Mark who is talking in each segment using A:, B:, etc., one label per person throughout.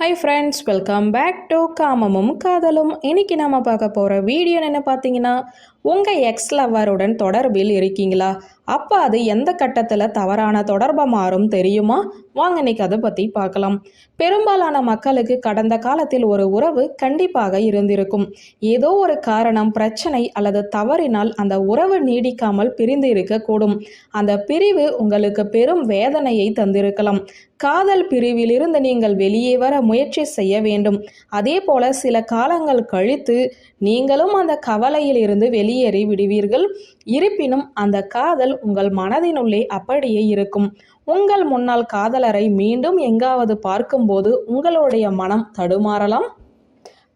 A: Hi friends welcome back to காமமும் காதலும் இன்றைக்கி நம்ம பார்க்க போகிற வீடியோன்னு என்ன பார்த்தீங்கன்னா உங்கள் எக்ஸ் லவருடன் தொடர்பில் இருக்கீங்களா? அப்போ அது எந்த கட்டத்தில் தவறான தொடர்பாக மாறும் தெரியுமா? வாங்க இன்னைக்கு அதை பற்றி பார்க்கலாம். பெரும்பாலான மக்களுக்கு கடந்த காலத்தில் ஒரு உறவு கண்டிப்பாக இருந்திருக்கும். ஏதோ ஒரு காரணம் பிரச்சனை அல்லது தவறினால் அந்த உறவு நீடிக்காமல் பிரிந்து இருக்கக்கூடும். அந்த பிரிவு உங்களுக்கு பெரும் வேதனையை தந்திருக்கலாம். காதல் பிரிவிலிருந்து நீங்கள் வெளியே வர முயற்சி செய்ய வேண்டும். அதே போல சில காலங்கள் கழித்து நீங்களும் அந்த கவலையில் இருந்து வெளியேறி விடுவீர்கள். இருப்பினும் அந்த காதல் உங்கள் மனதினுள்ளே அப்படியே இருக்கும். உங்கள் முன்னாள் காதலரை மீண்டும் எங்காவது பார்க்கும்போது உங்களுடைய மனம் தடுமாறலாம்.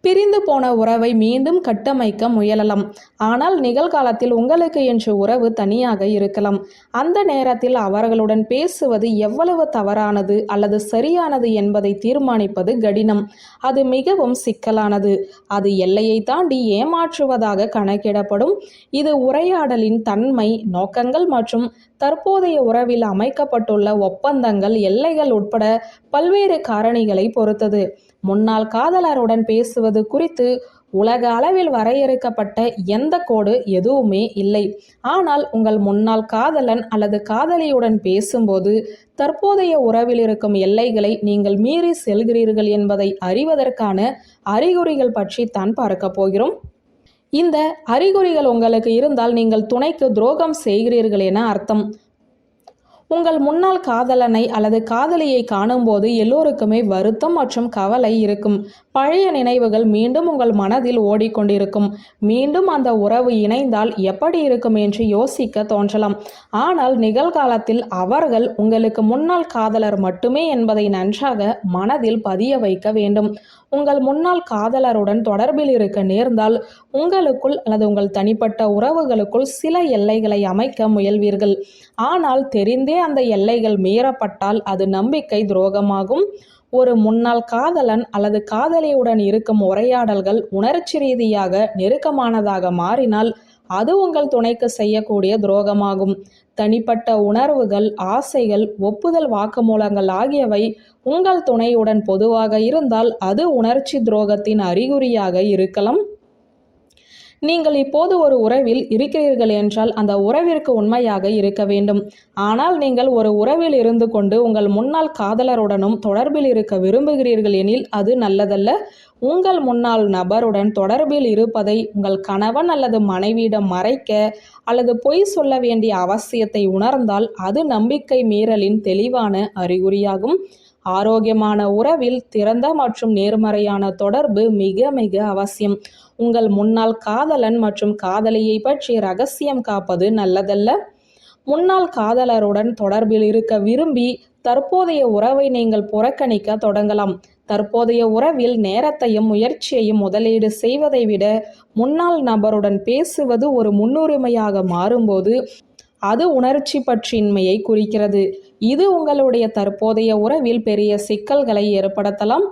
A: பிரிந்து போன உறவை மீண்டும் கட்டமைக்க முயலலாம். ஆனால் நிகழ்காலத்தில் உங்களுக்கு என்று உறவு தனியாக இருக்கலாம். அந்த நேரத்தில் அவர்களுடன் பேசுவது எவ்வளவு தவறானது அல்லது சரியானது என்பதை தீர்மானிப்பது கடினம். அது மிகவும் சிக்கலானது. அது எல்லையை தாண்டி ஏமாற்றுவதாக கணக்கிடப்படும். இது உரையாடலின் தன்மை நோக்கங்கள் மற்றும் தற்போதைய உறவில் அமைக்கப்பட்டுள்ள ஒப்பந்தங்கள் எல்லைகள் உட்பட பல்வேறு காரணிகளை பொறுத்தது. முன்னாள் காதலருடன் பேசுவது குறித்து உலக அளவில் வரையறுக்கப்பட்ட எந்த கோடு எதுவுமே இல்லை. ஆனால் உங்கள் முன்னாள் காதலன் அல்லது காதலியுடன் பேசும்போது தற்போதைய உறவில் இருக்கும் எல்லைகளை நீங்கள் மீறி செல்கிறீர்கள் என்பதை அறிவதற்கான அறிகுறிகள் பற்றி தான் பார்க்க போகிறோம். இந்த அறிகுறிகள் உங்களுக்கு இருந்தால் நீங்கள் துணைக்கு துரோகம் செய்கிறீர்கள் என அர்த்தம். உங்கள் முன்னாள் காதலனை அல்லது காதலியை காணும்போது எல்லோருக்குமே வருத்தம் மற்றும் கவலை இருக்கும். பழைய நினைவுகள் மீண்டும் உங்கள் மனதில் ஓடிக்கொண்டிருக்கும். மீண்டும் அந்த உறவு இணைந்தால் எப்படி இருக்கும் என்று யோசிக்க தோன்றலாம். ஆனால் நிகழ்காலத்தில் அவர்கள் உங்களுக்கு முன்னாள் காதலர் மட்டுமே என்பதை நன்றாக மனதில் பதிய வைக்க வேண்டும். உங்கள் முன்னாள் காதலருடன் தொடர்பில் இருக்க நேர்ந்தால் உங்களுக்குள் அல்லது உங்கள் தனிப்பட்ட உறவுகளுக்குள் சில எல்லைகளை அமைக்க முயல்வீர்கள். ஆனால் தெரிந்தே அந்த எல்லைகள் மீறப்பட்டால் அது நம்பிக்கை துரோகமாகும். ஒரு முன்னாள் காதலன் அல்லது காதலியுடன் இருக்கும் உரையாடல்கள் உணர்ச்சி ரீதியாக நெருக்கமானதாக மாறினால் அது உங்கள் துணைக்கு செய்யக்கூடிய துரோகமாகும். தனிப்பட்ட உணர்வுகள் ஆசைகள் ஒப்புதல் வாக்குமூலங்கள் ஆகியவை உங்கள் துணையுடன் பொதுவாக இருந்தால் அது உணர்ச்சி துரோகத்தின் அறிகுறியாக இருக்கலாம். நீங்கள் இப்போது ஒரு உறவில் இருக்கிறீர்கள் என்றால் அந்த உறவிற்கு உண்மையாக இருக்க வேண்டும். ஆனால் நீங்கள் ஒரு உறவில் இருந்து கொண்டு உங்கள் முன்னாள் காதலருடனும் தொடர்பில் இருக்க விரும்புகிறீர்கள் எனில் அது நல்லதல்ல. உங்கள் முன்னாள் நபருடன் தொடர்பில் இருப்பதை உங்கள் கணவன் அல்லது மனைவியிடம் மறைக்க அல்லது பொய் சொல்ல வேண்டிய அவசியத்தை உணர்ந்தால் அது நம்பிக்கை மீறலின் தெளிவான அறிகுறியாகும். ஆரோக்கியமான உறவில் திறந்த மற்றும் நேர்மறையான தொடர்பு மிக மிக அவசியம். உங்கள் முன்னாள் காதலன் மற்றும் காதலியை பற்றி ரகசியம் காப்பது நல்லதல்ல. முன்னாள் காதலருடன் தொடர்பில் இருக்க விரும்பி தற்போதைய உறவை நீங்கள் புறக்கணிக்க தொடங்கலாம். தற்போதைய உறவில் நேரத்தையும் முயற்சியையும் முதலீடு செய்வதை விட முன்னாள் நபருடன் பேசுவது ஒரு முன்னுரிமையாக மாறும்போது அது உணர்ச்சி பற்றின்மையை குறிக்கிறது. இது உங்களுடைய தற்போதைய உறவில் பெரிய சிக்கல்களை ஏற்படுத்தலாம்.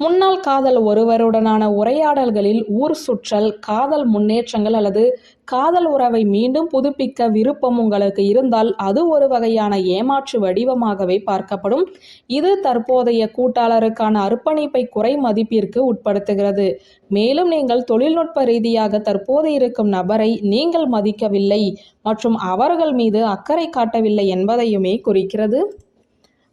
A: முன்னாள் காதல் ஒருவருடனான உரையாடல்களில் ஊர் சுற்றல் காதல் முன்னேற்றங்கள் அல்லது காதல் உறவை மீண்டும் புதுப்பிக்க விருப்பம் உங்களுக்கு இருந்தால் அது ஒரு வகையான ஏமாற்று வடிவமாகவே பார்க்கப்படும். இது தற்போதைய கூட்டாளருக்கான அர்ப்பணிப்பை குறை மதிப்பிற்கு உட்படுத்துகிறது. மேலும் நீங்கள் தொழில்நுட்ப ரீதியாக தற்போது இருக்கும் நபரை நீங்கள் மதிக்கவில்லை மற்றும் அவர்கள் மீது அக்கறை காட்டவில்லை என்பதையுமே குறிக்கிறது.